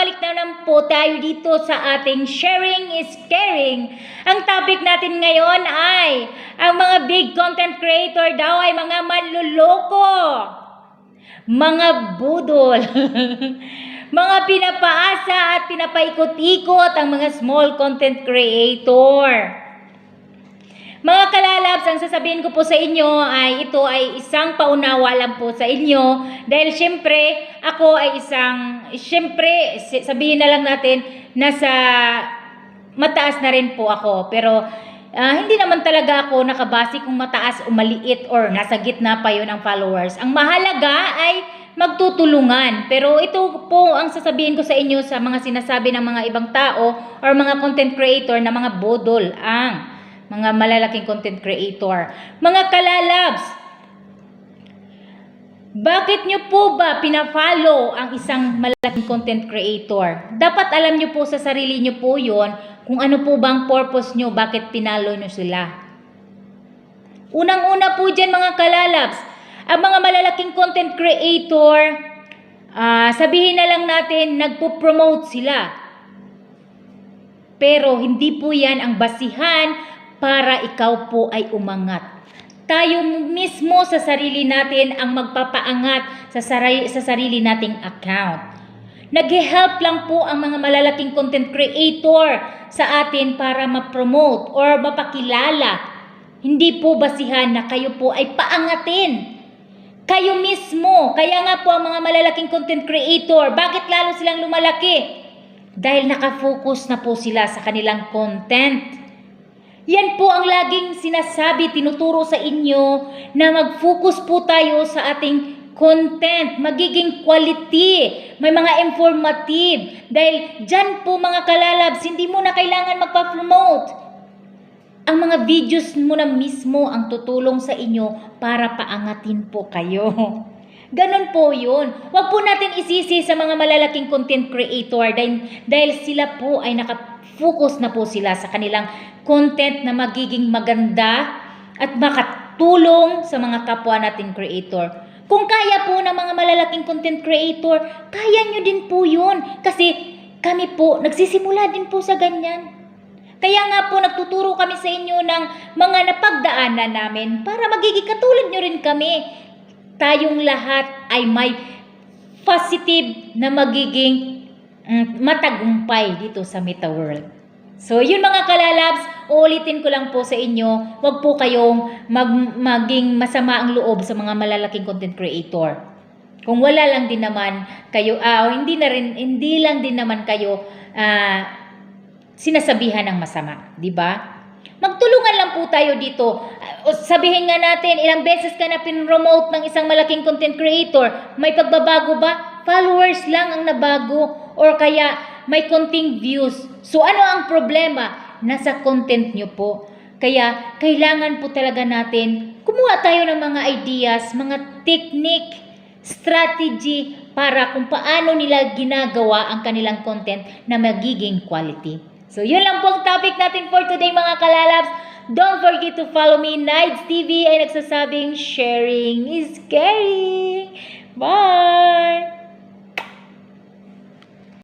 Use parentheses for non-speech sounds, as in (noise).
Babalik na naman po tayo dito sa ating Sharing is Caring. Ang topic natin ngayon ay ang mga big content creator daw ay mga manluloko. Mga budol. (laughs) mga pinapaasa at pinapaikot-ikot ang mga small content creator. Mga kalalabs, ang sasabihin ko po sa inyo ay ito ay isang paunawa lang po sa inyo dahil syempre ako ay isang, syempre sabihin na lang natin nasa mataas na rin po ako pero ah, hindi naman talaga ako nakabase kung mataas o maliit or nasa gitna pa yun ang followers. Ang mahalaga ay magtutulungan. Pero ito po ang sasabihin ko sa inyo sa mga sinasabi ng mga ibang tao or mga content creator na mga bodol ang mga malalaking content creator. Mga kalalabs, bakit nyo po ba pinafollow ang isang malaking content creator? Dapat alam nyo po sa sarili nyo po yon kung ano po bang purpose nyo, bakit pinalo nyo sila. Unang-una po dyan mga kalalabs, ang mga malalaking content creator, ah, sabihin na lang natin, nagpo-promote sila. Pero hindi po yan ang basihan para ikaw po ay umangat. Tayo mismo sa sarili natin ang magpapaangat sa sarili, sa sarili nating account. Nag-help lang po ang mga malalaking content creator sa atin para ma-promote or mapakilala. Hindi po basihan na kayo po ay paangatin. Kayo mismo, kaya nga po ang mga malalaking content creator, bakit lalo silang lumalaki? Dahil nakafocus na po sila sa kanilang content. Yan po ang laging sinasabi, tinuturo sa inyo na mag-focus po tayo sa ating content, magiging quality, may mga informative. Dahil dyan po mga kalalabs, hindi mo na kailangan magpa-promote. Ang mga videos mo na mismo ang tutulong sa inyo para paangatin po kayo. (laughs) Ganon po yun. Huwag po natin isisi sa mga malalaking content creator dahil, dahil sila po ay nakafocus na po sila sa kanilang content na magiging maganda at makatulong sa mga kapwa natin creator. Kung kaya po ng mga malalaking content creator, kaya nyo din po yun. Kasi kami po, nagsisimula din po sa ganyan. Kaya nga po nagtuturo kami sa inyo ng mga napagdaanan namin para magiging katulad nyo rin kami tayong lahat ay may positive na magiging matagumpay dito sa Meta World. So, yun mga kalalabs, uulitin ko lang po sa inyo, wag po kayong mag, maging masama ang loob sa mga malalaking content creator. Kung wala lang din naman kayo, ah, hindi na rin, hindi lang din naman kayo ah, sinasabihan ng masama, di ba? Magtulungan lang po tayo dito. Sabihin nga natin, ilang beses ka na pinromote ng isang malaking content creator, may pagbabago ba? Followers lang ang nabago or kaya may konting views. So ano ang problema? Nasa content nyo po. Kaya kailangan po talaga natin kumuha tayo ng mga ideas, mga technique, strategy para kung paano nila ginagawa ang kanilang content na magiging quality. So, yun lang po ang topic natin for today mga kalalabs. Don't forget to follow me. Nights TV ay nagsasabing sharing is caring. Bye!